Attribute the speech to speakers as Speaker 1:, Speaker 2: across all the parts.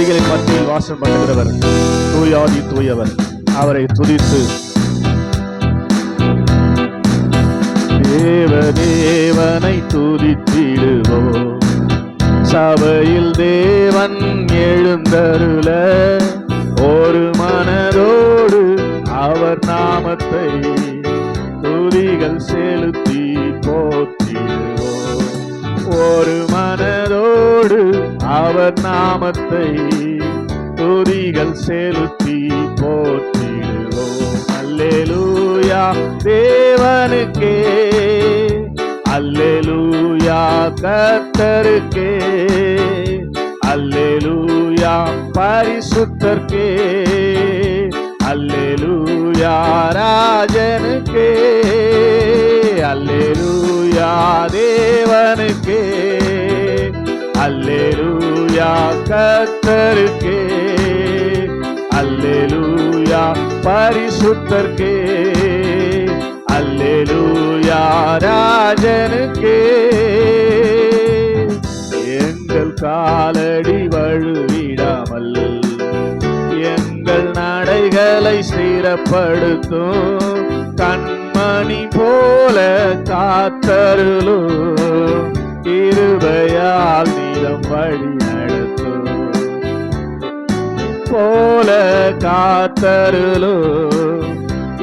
Speaker 1: வாசம் பண்ணுகிறவர் தூயாதி தூயவர் அவரை துதித்து தேவ தேவனை துதித்திடுவோ சபையில் தேவன் எழுந்தருள ஒரு மனதோடு அவர் நாமத்தை துதிகள் செலுத்தி போற்றி ஒரு மனதோடு அவர் நாமத்தை துதிகள் செலுத்தி போற்றிடுவோம். அல்லேலூயா தேவனுக்கே. அல்லேலூயா கத்தருக்கே அல்லேலூயா பரிசுத்தர்க்கே. அல்லேலூயா ராஜனுக்கே. அல்லேலூயா தேவனுக்கே அல்லேலூயா கத்தருக்கே அல்லேலூயா பரிசுத்தர்க்கே. அல்லேலூயா ராஜனுக்கே. எங்கள் காலடி வழுவிடாமல் எங்கள் நடைகளை ஸ்திரப்படுத்தும். காத்தருளும் இருதயால் நீளம் வழி நடத்தும் போல காத்தருளும்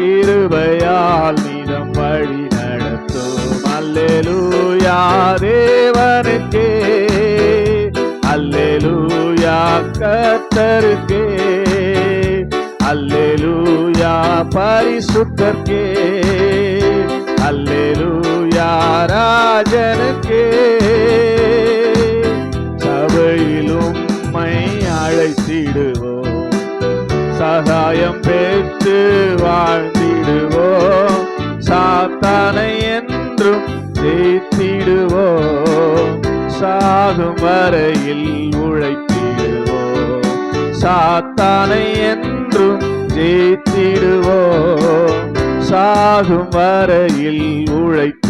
Speaker 1: இருபயால் நீளம் வழி நடத்தும் அல்லேலூயா தேவனுக்கே அல்லேலூயா கத்தருக்கே. அல்லேலூயா பரிசுத்தர்க்கே. ராஜனுக்கே. சபையிலும் மை அழைத்திடுவோம். சகாயம் பெற்று வாழ்ந்திடுவோம். சாத்தானை என்றும் ஜெயித்திடுவோம். சாகும் வரையில் உழைத்திடுவோம். சாத்தானை என்றும் ஜெயித்திடுவோம். சாகும் வரையில் உழைத்து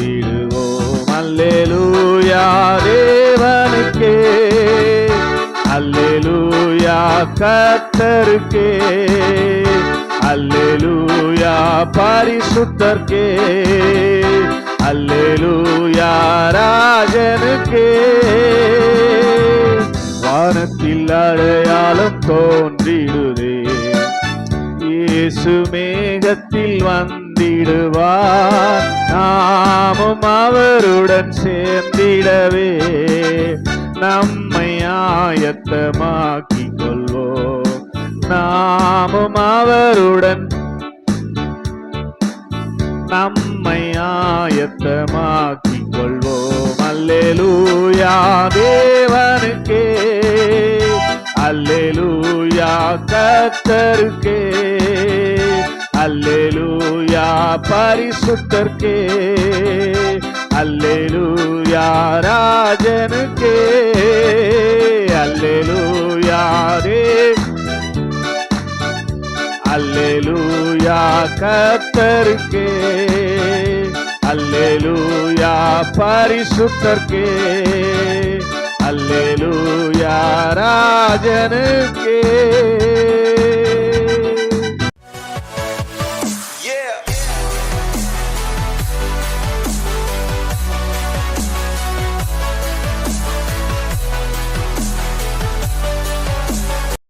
Speaker 1: அல்லேலூயா தேவனுக்கே. அல்லேலூயா கத்தருக்கே. அல்லேலூயா பரிசுத்தர்க்கே. அல்லேலூயா ராஜனுக்கே. வானத்தில் அடையாளம் தோன்றிடுதே. இயேசு மேகத்தில் வந்த சேர்ந்திடுவார். நாமும் அவருடன் சேர்ந்திடவே. நம்மை ஆயத்தமாக்கிக் கொள்வோம் நாமும் அவருடன் நம்மை ஆயத்தமாக்கிக் கொள்வோம் அல்லேலூயா தேவனுக்கே. அல்லேலூயா கத்தருக்கே அல்லே பரிசுத்தர்க்கே. அல்லேலூயா ராஜனுக்கே. அல்லேலூயாரே அல்லேலூயா கத்தருக்கே அல்லேலூயா பரிசுத்தர்க்கே. அல்லேலூயா ராஜனுக்கே.